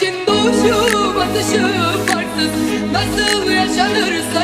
Güneşin doğuşu batışı farksız. Nasıl yaşanırsa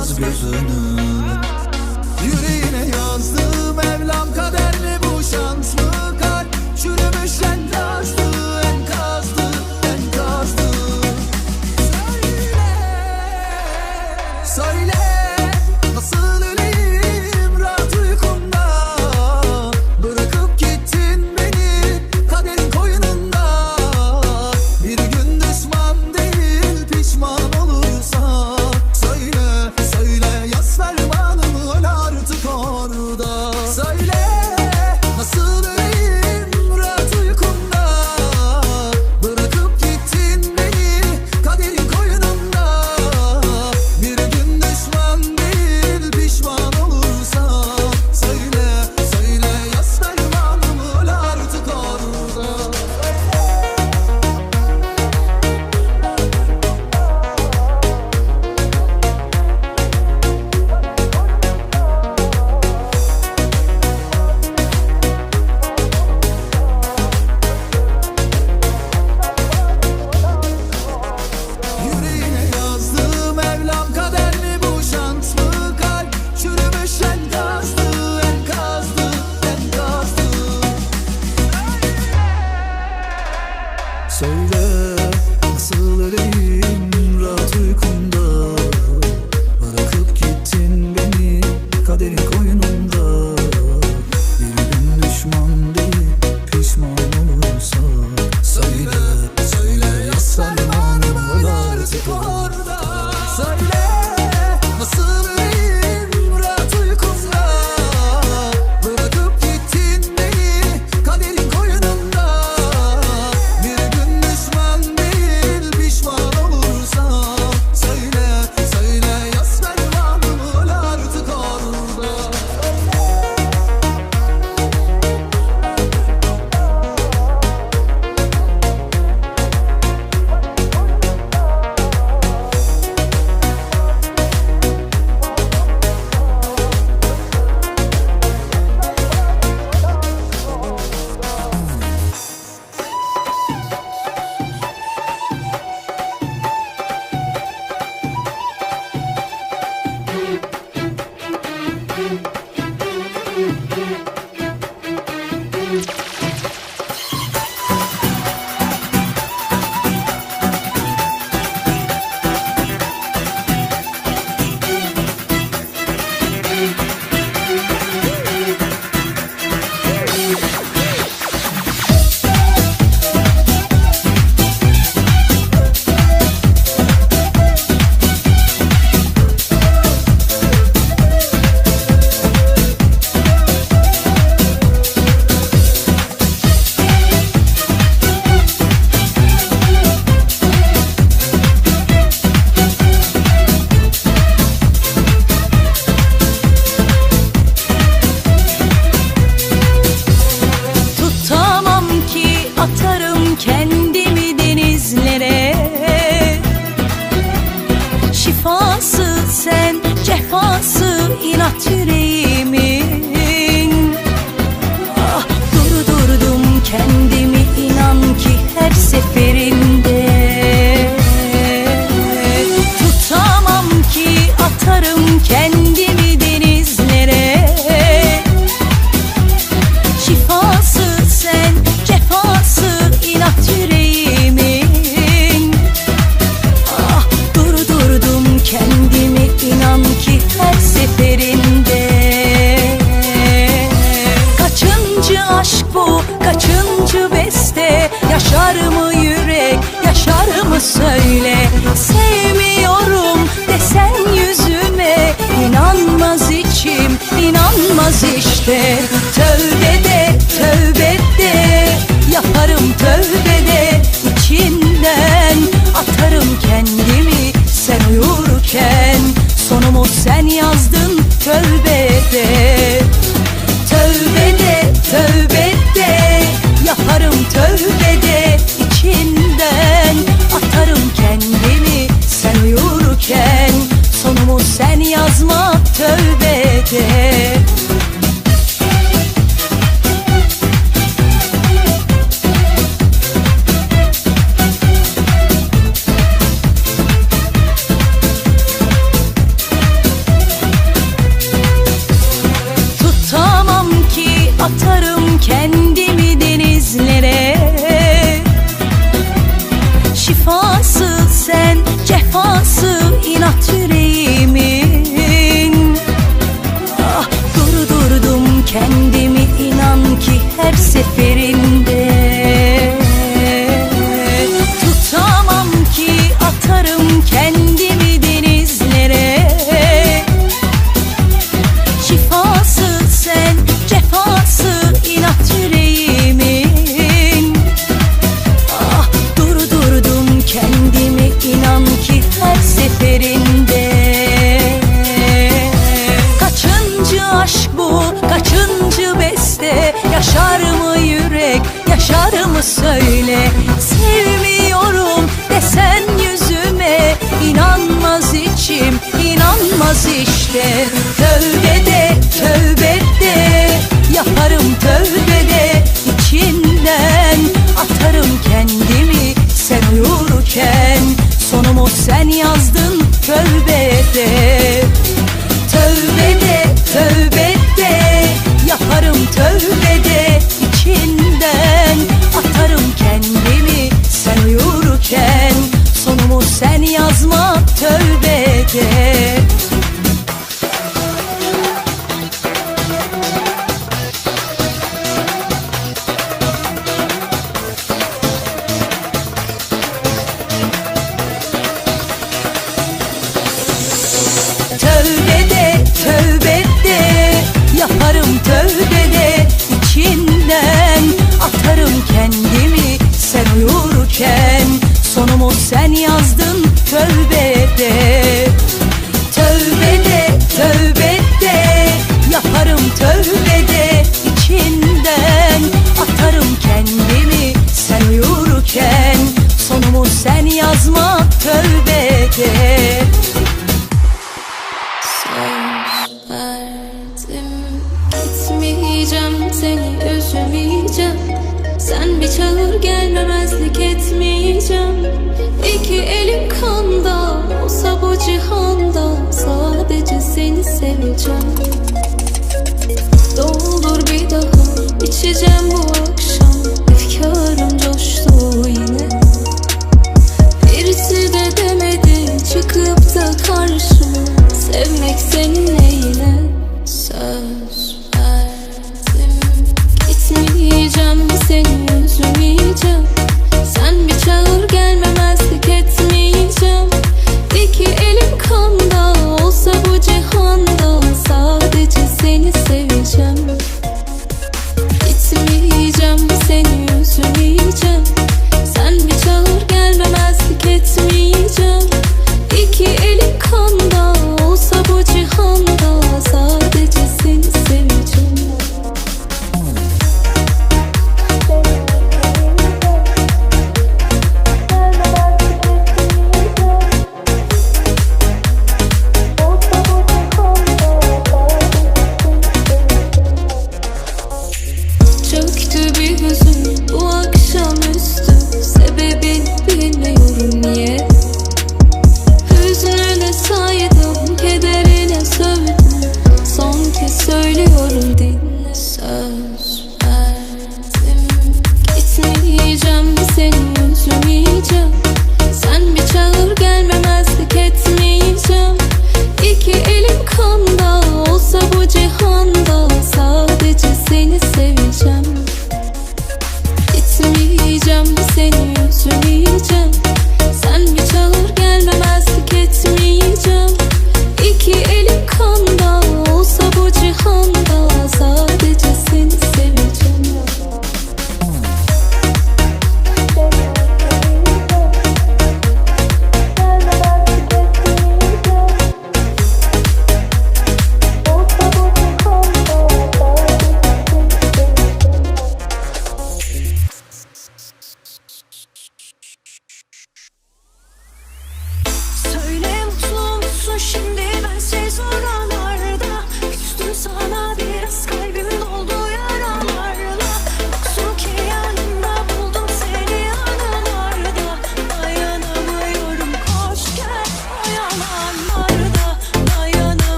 açmaz gözünü today. Yaşar mı yürek? Yaşar mı söyle? Sevmiyorum desen yüzüme. İnanmaz içim inanmaz işte. Yaşar mı yürek? Yaşar mı söyle? Sevmiyorum desen yüzüme. İnanmaz içim inanmaz işte. Tövbe sen yazdın tövbede Tövbede, tövbede Yaparım tövbede içinden. Atarım kendimi sen uyurken. Sonumu sen yazma tövbede Söz verdim gitmeyeceğim Seni üzmeyeceğim sen bir çağır gelmemezlik etmeyeceğim. İki elim kanda.